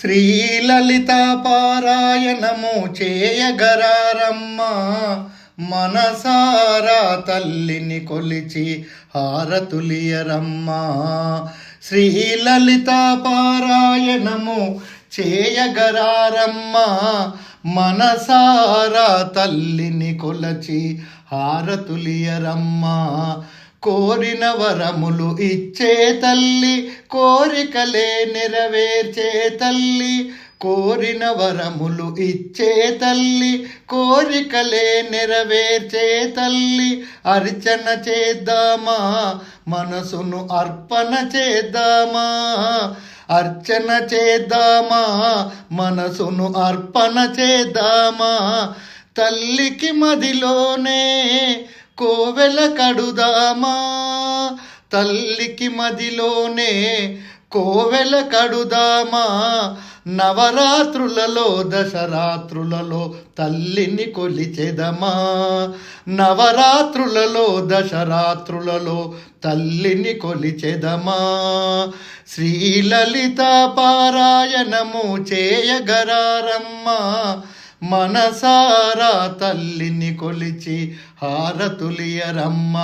శ్రీలలితాపారాయణము చేయగరారమ్మ. మనసారా తల్లిని కొలిచి హారతులియరమ్మ. శ్రీలలితాపారాయణము చేయగరారమ్మ. మనసారా తల్లిని కొలచి హారతులియరమ్మ. కోరిన వరములు ఇచ్చే తల్లి కోరికలే నెరవేర్చే తల్లి కోరిన వరములు ఇచ్చే తల్లి కోరికలే నెరవేర్చే తల్లి. అర్చన చేద్దామా? మనసును అర్పణ చేద్దామా? అర్చన చేద్దామా? మనసును అర్పణ చేద్దామా? తల్లికి మదిలోనే కోవెల కడుదామా? తల్లికి మదిలోనే కోవెల కడుదామా? నవరాత్రులలో దశరాత్రులలో తల్లిని కొలిచెదమా? నవరాత్రులలో దశరాత్రులలో తల్లిని కొలిచెదమా? శ్రీలలిత పారాయణము చేయగరారమ్మ. మనసారా తల్లిని కొలిచి హారతులియరమ్మ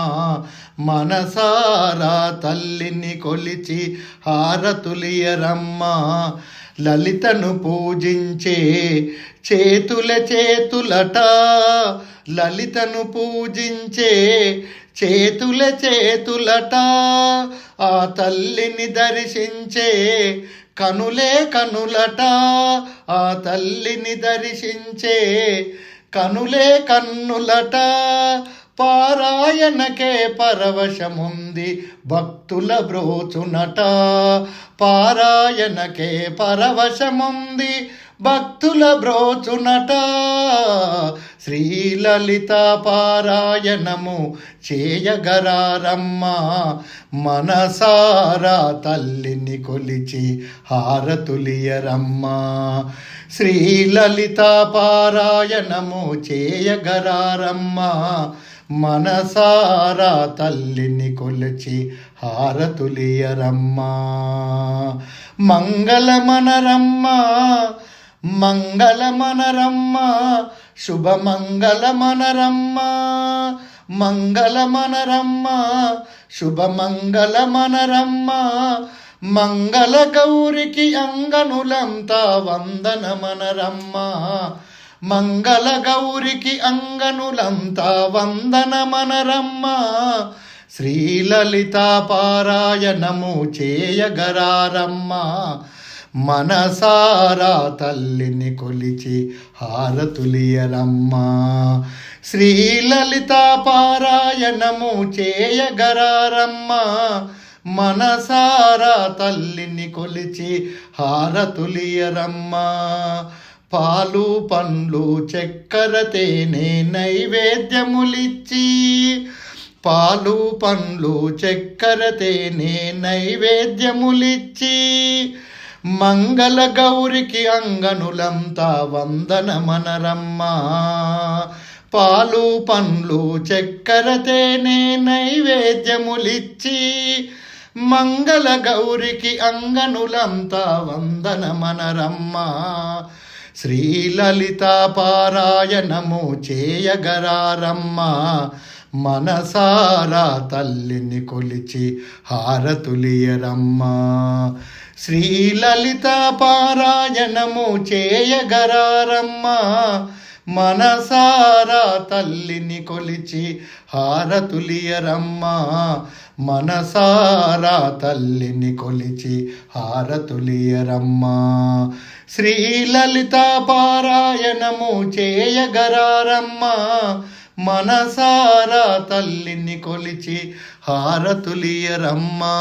మనసారా తల్లిని కొలిచి హారతులియరమ్మ లలితను పూజించే చేతుల చేతులట లలితను పూజించే చేతుల చేతులట ఆ తల్లిని దర్శించే కనులే కనులట ఆ తల్లిని దర్శించే కనులే కన్నులట పారాయణకే పరవశముంది భక్తుల బ్రోచునట. పారాయణకే పరవశముంది భక్తుల బ్రోచునట. శ్రీలలిత పారాయణము చేయగరారమ్మ. మనసారా తల్లిని కొలిచి హారతులియరమ్మ. శ్రీలలిత పారాయణము చేయగరారమ్మ. మనసారా తల్లిని కొలిచి హారతులియరమ్మ. మంగళమనరమ్మ మంగళమనరమ్మ శుభమంగళమనరమ్మ. మంగళమనరమ్మ శుభమంగళమనరమ్మ. మంగళ గౌరికి అంగనులంతా వందనమనరమ్మ. మంగళ గౌరికి అంగనులంతా వందనమనరమ్మ శ్రీలలిత పారాయణము చేయగరారమ్మ. మనసారా తల్లిని కొలిచి హారతులియరమ్మ. శ్రీలలిత పారాయణము చేయగరారమ్మ. మనసారా తల్లిని కొలిచి హారతులియరమ్మ. పాలు పండ్లు చక్కెర తేనె నైవేద్యములిచ్చి పాలు పండ్లు చక్కెర తేనె నైవేద్యములిచ్చి మంగళ గౌరికి అంగనులంతా వందనమనరమ్మ. పాలు పండ్లు చక్కెర తేనె నైవేద్యములిచ్చి మంగళ గౌరికి అంగనులంతా వందనమనరమ్మ. శ్రీలలితాపారాయణము చేయగరారమ్మ. మనసారా తల్లిని కొలిచి హారతులియరమ్మ. శ్రీలలితాపారాయణము చేయగరారమ్మ. మనసారా తల్లిని కొలిచి హారతులియరమ్మా. మనసారా తల్లిని కొలిచి హారతులియరమ్మ. శ్రీలలిత పారాయణము చేయగరారమ్మా. మనసారా తల్లిని కొలిచి హారతులియరమ్మా.